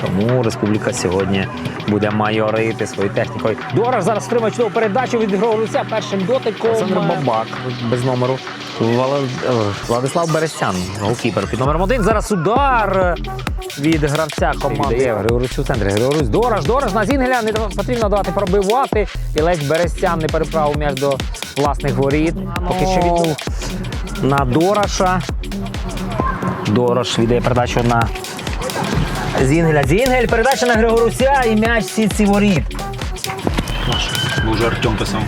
Тому республіка сьогодні буде майорити своєю технікою. Дорож зараз отримає чудову передачу від Григоруся першим дотиком. Олександр Бабак без номеру. Е, Владислав Берестян, голкіпер під номером один. Зараз удар від гравця команди. Григорусю в центрі. Григорусь Дорож, Дорож на Зінгеля. Не потрібно давати пробивати. І Лесь Берестян не переправив м'яч до власних воріт. Поки що від на Дораша. Дорош віддає передачу на Зінгеля. Зінгель, передача на Григоруся і м'яч Сіці воріт. Бо вже Артем писав.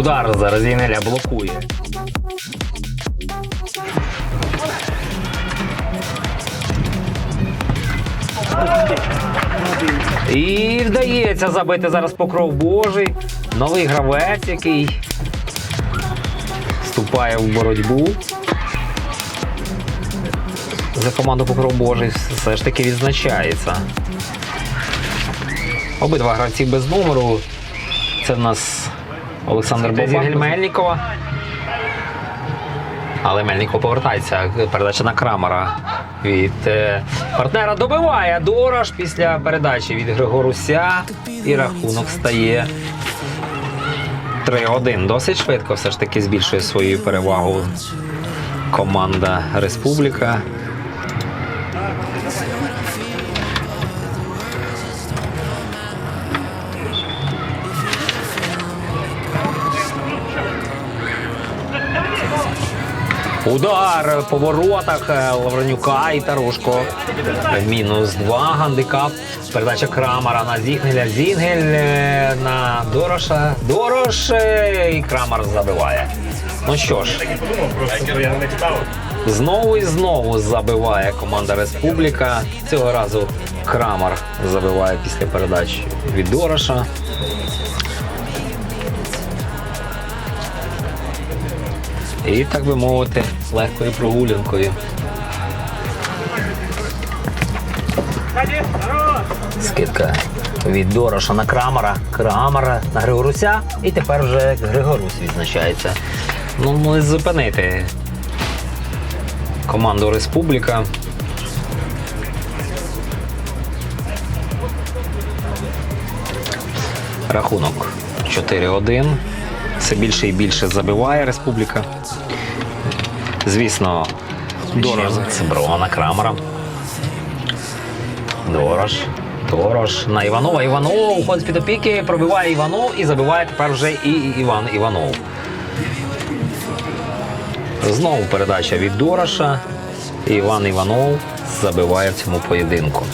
Удар зараз Зінгеля блокує. І вдається забити зараз покров Божий. Новий гравець, який вступає в боротьбу. За команду Покров Божий все ж таки відзначається. Обидва гравці без номеру. Це в нас Олександр Бобак Мельникова. Але Мельников повертається. Передача на Крамера від е, партнера добиває Дорож після передачі від Григоруся. І рахунок стає 3-1. Досить швидко все ж таки збільшує свою перевагу команда Республіка. Удар по воротах е, Лавренюка і Тарушко. Мінус два гандикап. Передача Крамара на Зінгеля. Зінгель е, на Дороша. Дорош е, і Крамар забиває. Ну що ж, знову і знову забиває команда Республіка. Цього разу Крамар забиває після передачі від Дороша. І, так би мовити, легкою прогулянкою. Скидка від Дороша на Крамера, Крамера на Григоруся, і тепер вже Григорусь відзначається. Ну, не зупинити команду Республіка. Рахунок 4-1. Все більше і більше забиває Республіка. Звісно, Дорож це Брона Крамера. Дорож. Дорож на Іванова. Іванов уходить під опіки, пробиває Іванов і забиває тепер вже і Іван Іванов. Знову передача від Дороша. Іван Іванов забиває в цьому поєдинку.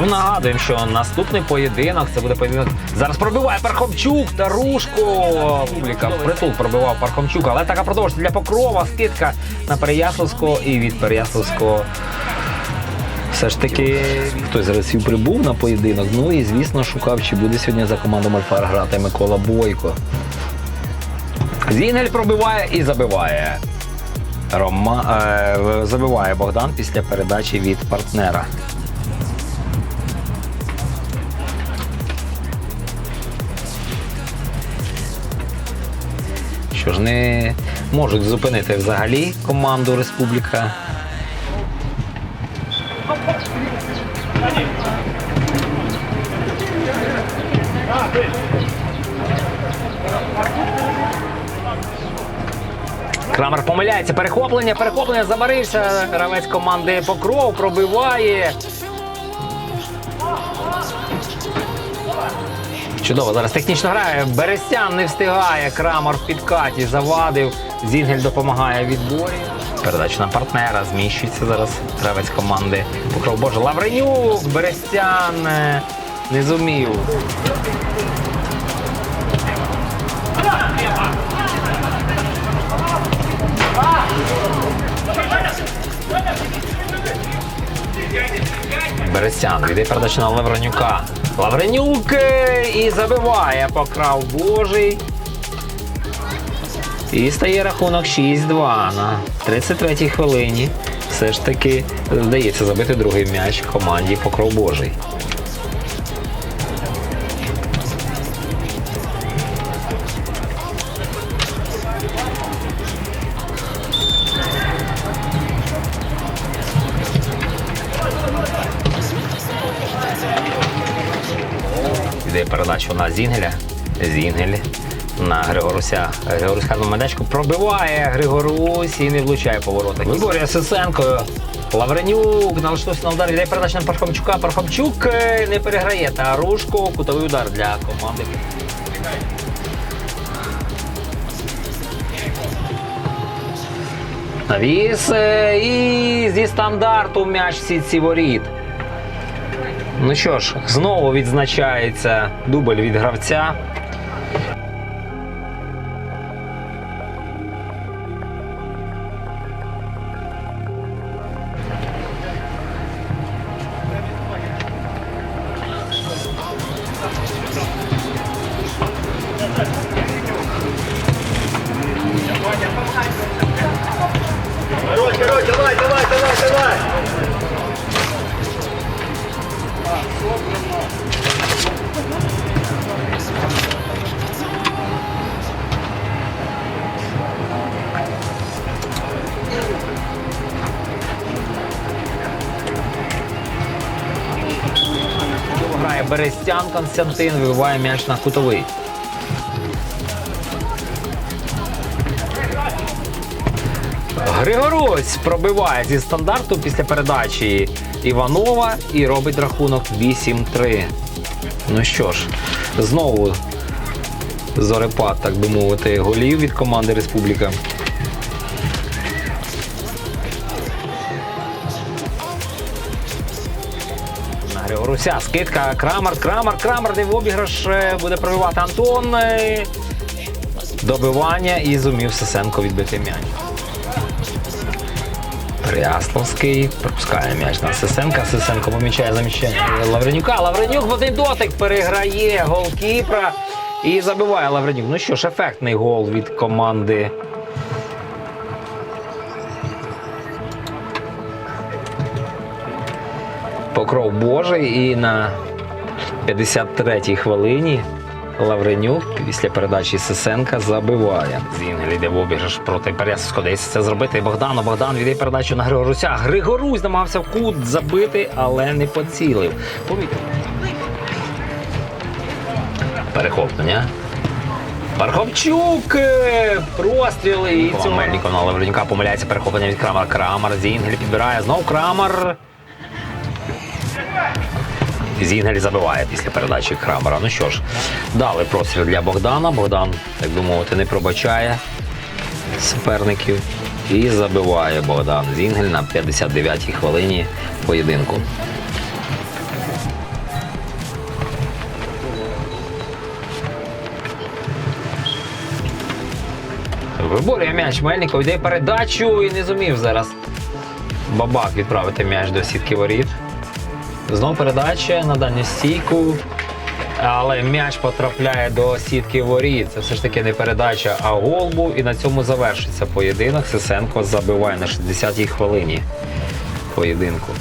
Ну, нагадуємо, що наступний поєдинок це буде поєдинок. Зараз пробиває Пархомчук, Тарушко. Публіка притул пробивав Пархомчук, але така продовжується для покрова. Скидка на Переяславського і від Переяславського. Все ж таки хтось зараз і прибув на поєдинок. Ну і звісно шукав, чи буде сьогодні за команду Мальфар грати Микола Бойко. Зінгель пробиває і забиває. Рома... е, забиває Богдан після передачі від партнера. Що ж не можуть зупинити взагалі команду Республіка. Крамер помиляється. Перехоплення, перехоплення замарився. Гравець команди Покров пробиває. Чудово, зараз технічно грає. Берестян не встигає. Крамер в підкаті завадив. Зінгель допомагає відборі. Передача на партнера. Зміщується зараз гравець команди Покров Боже. Лавренюк, Берестян е, не зумів. Берестян віде передача на Лавренюка. Лавренюк е, і забиває покрав Божий. І стає рахунок 6-2 на 33-й хвилині. Все ж таки вдається забити другий м'яч команді Покров Божий. Іде передачу на Зінгеля. Зінгель на Григоруся. Григоруська на медачку пробиває Григорусь і не влучає по воротах. Виборює Сисенко. Лавренюк налаштовується на удар. Віддає передачу на Пархомчука. Пархомчук е, не переграє. Та Рушко кутовий удар для команди. Навіс е, і зі стандарту м'яч в сітці воріт. Ну що ж, знову відзначається дубль від гравця. Короче, давай, давай, давай, давай. Грає Берестян Константин, вибиває м'яч на кутовий. Григорусь пробиває зі стандарту після передачі Іванова і робить рахунок 8-3. Ну що ж, знову зорепад, так би мовити, голів від команди Республіка. Григоруся. Скидка. Крамер, Крамер, Крамер, в обіграш е, буде пробивати Антон. Е, Добивання і зумів Сисенко відбити м'яч. Прясловський пропускає м'яч на Сисенка. Сисенко помічає заміщення Лавренюка. Лавренюк в один дотик переграє голкіпра і забиває Лавренюк. Ну що ж, ефектний гол від команди. Покров Божий і на 53-й хвилині Лавренюк після передачі Сисенка забиває. Зінгель йде в обіграш проти Пересовського. Дається це зробити Богдану. Богдан віддає передачу на Григоруся. Григорусь намагався в кут забити, але не поцілив. Помітив. Перехоплення. Парховчук! е, Простріли і цього Мельников на Лавренюка помиляється перехоплення від Крамера. Крамер. Зінгель підбирає. Знов Крамер. Зінгель забиває після передачі Крамера. Ну що ж, дали простріл для Богдана. Богдан, так би мовити, не пробачає суперників. І забиває Богдан Зінгель на 59-й хвилині поєдинку. Виборює м'яч Мельников, йде передачу і не зумів зараз бабак відправити м'яч до сітки воріт. Знов передача на дальню стійку. Але м'яч потрапляє до сітки воріт. Це все ж таки не передача, а голбу. І на цьому завершиться поєдинок. Сисенко забиває на 60-й хвилині поєдинку.